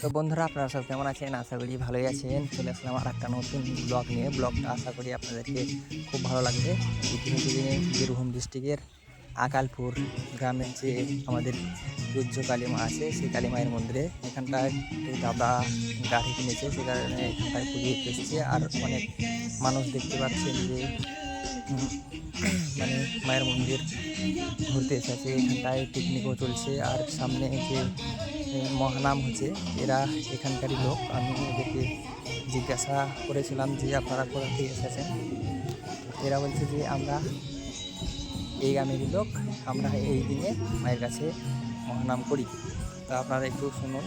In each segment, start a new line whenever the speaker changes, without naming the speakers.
তো বন্ধুরা, আপনারা সব কেমন আছেন? আশা করি ভালোই আছেন। চলে আসলাম আর একটা নতুন ব্লগ নিয়ে। ব্লগটা আশা করি আপনাদেরকে খুব ভালো লাগবে। এটি হচ্ছে যে বীরভূম ডিস্ট্রিক্টের আকালপুর গ্রামের যে আমাদের পূজ্য কালীমা আছে, সেই কালী মায়ের মন্দিরে। এখানটায় দাদা গাড়ি কিনেছে, সে কারণে এখানটায় পুজো এসেছে। আর অনেক মানুষ দেখতে পাচ্ছেন যে মানে মায়ের মন্দির ঘুরতে এসেছে। এখানটায় পিকনিকও চলছে। আর সামনে যে মহানাম হচ্ছে, এরা এখানকারই লোক। আমি এদেরকে জিজ্ঞাসা করেছিলাম যে আপনারা কোথা থেকে এসেছেন? এরা বলছে যে, আমরা এই গ্রামেরই লোক, আমরা এই দিনে মায়ের কাছে মহানাম করি। তা আপনারা একটু শুনুন।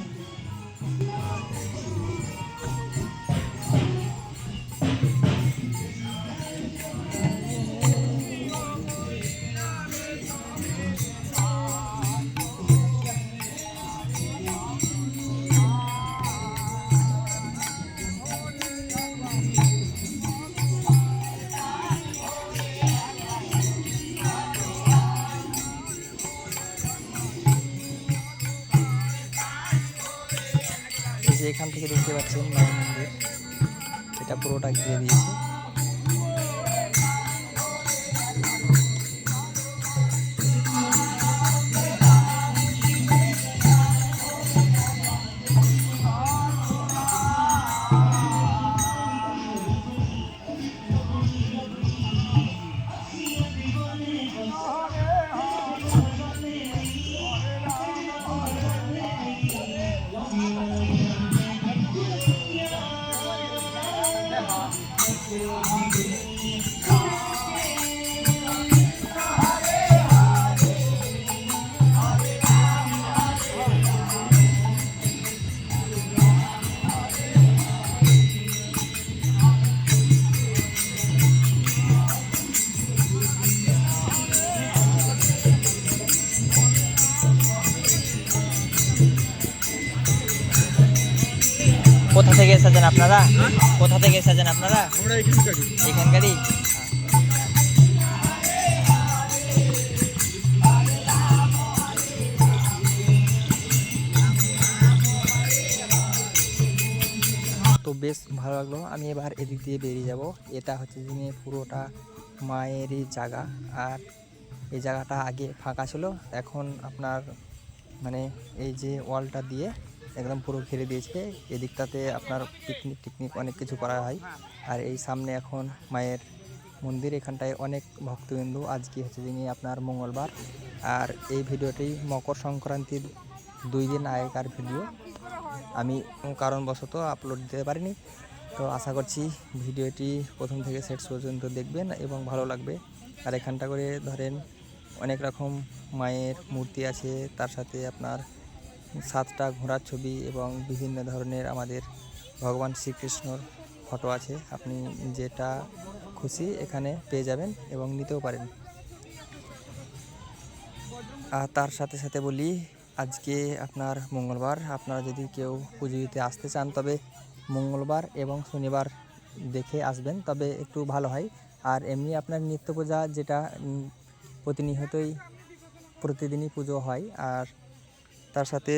এখান থেকে দেখতে পাচ্ছেন মায়ের মন্দির এটা পুরোটা ঘিরে দিয়েছে। কোথা থেকে এসেছেন আপনারা? কোথা থেকে এসেছেন আপনারা?
এখানকারই?
তো বেশ ভালো লাগল। আমি এবার এদিক দিয়ে বেরিয়ে যাব। এটা হচ্ছে যিনি পুরোটা মায়েরই জায়গা। আর এই জায়গাটা আগে ফাঁকা ছিল। এখন আপনার মানে এই যে ওয়ালটা দিয়ে একদম পুরো ঘিরে দিয়েছে। এদিকটাতে আপনার পিকনিক টিকনিক অনেক কিছু করা হয়। আর এই সামনে এখন মায়ের মন্দির, এখানটায় অনেক ভক্তবিন্দু। আজকে হচ্ছে যিনি আপনার মঙ্গলবার। আর এই ভিডিওটি মকর সংক্রান্তির দুই দিন আগেকার ভিডিও। আমি কারণবশত আপলোড দিতে পারিনি। তো আশা করছি ভিডিওটি প্রথম থেকে শেষ পর্যন্ত দেখবেন এবং ভালো লাগবে। আর এখানটা করে ধরেন অনেক রকম মায়ের মূর্তি আছে। তার সাথে আপনার সাতটা ঘোড়ার ছবি এবং বিভিন্ন ধরনের আমাদের ভগবান শ্রীকৃষ্ণর ফটো আছে। আপনি যেটা খুশি এখানে পেয়ে যাবেন এবং নিতেও পারেন। আর তার সাথে সাথে বলি, আজকে আপনার মঙ্গলবার। আপনারা যদি কেউ পুজো দিতে আসতে চান, তবে মঙ্গলবার এবং শনিবার দেখে আসবেন, তবে একটু ভালো হয়। আর এমনি আপনার নিত্য পূজা যেটা প্রতিনিয়তই, প্রতিদিনই পুজো হয়। আর তার সাথে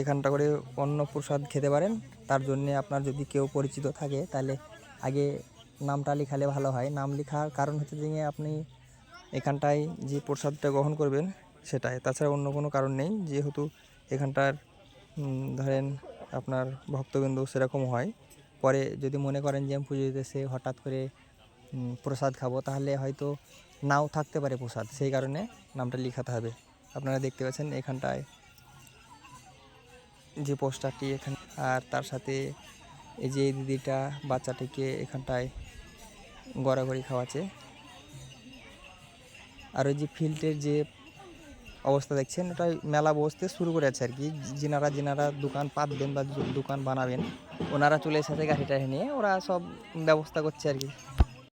এখানটা করে অন্ন প্রসাদ খেতে পারেন। তার জন্যে আপনার যদি কেউ পরিচিত থাকে, তাহলে আগে নামটা লেখালে ভালো হয়। নাম লেখার কারণ হচ্ছে যে আপনি এখানটায় যে প্রসাদটা গ্রহণ করবেন, সেটাই। তাছাড়া অন্য কোনো কারণ নেই। যেহেতু এখানটার ধরেন আপনার ভক্তবিন্দু সেরকম হয়, পরে যদি মনে করেন যে আমি পুজো দিতেছে, হঠাৎ করে প্রসাদ খাব, তাহলে হয়তো নাও থাকতে পারে প্রসাদ। সেই কারণে নামটা লিখাতে হবে। আপনারা দেখতে পাচ্ছেন এখানটায় যে পোস্টারটি এখানে, আর তার সাথে এই যে এই দিদিটা বাচ্চাটিকে এখানটায় গড়াগড়ি খাওয়াচ্ছে। আর ওই যে ফিল্ডের যে অবস্থা দেখছেন ওটা মেলা বসতে শুরু করেছে আর কি। যিনারা যিনারা দোকান পাতবেন বা দোকান বানাবেন, ওনারা চলে এসেছে গাড়িটা নিয়ে, ওরা সব ব্যবস্থা করছে আর কি।